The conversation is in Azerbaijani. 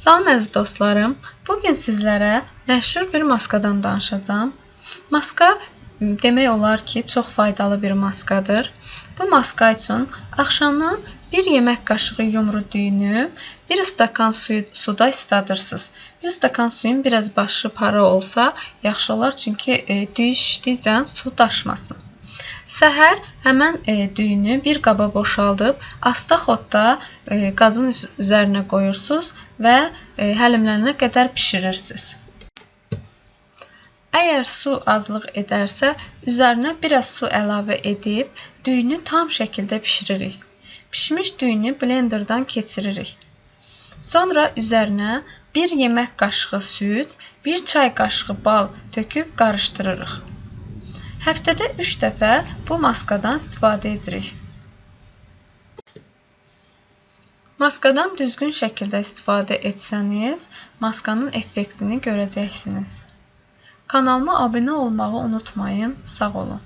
Salam əziz dostlarım. Bu gün sizlərə məşhur bir maskadan danışacağam. Maska demək olar ki, çox faydalı bir maskadır. Bu maska üçün axşamdan 1 yemək qaşığı yumru düyünü, 1 stakan suyu suda isladırsınız. 1 stakan suyun biraz başı para olsa yaxşı olar, çünki e, düyü şişdikcə su daşmasın. Səhər həmən e, düyünü bir qaba boşaldıb asta xodda e, qazın üz- üzərinə qoyursunuz və e, həlimlənənə qədər bişirirsiniz. Əgər su azlıq edərsə, üzərinə biraz su əlavə edib düyünü tam şəkildə bişiririk. Bişmiş düyünü blenderdan keçiririk. Sonra üzərinə 1 yemək qaşığı süd, 1 çay qaşığı bal töküb qarışdırırıq. Həftədə 3 dəfə bu maskadan istifadə edirik. Maskadan düzgün şəkildə istifadə etsəniz, maskanın effektini görəcəksiniz. Kanalıma abunə olmağı unutmayın. Sağ olun.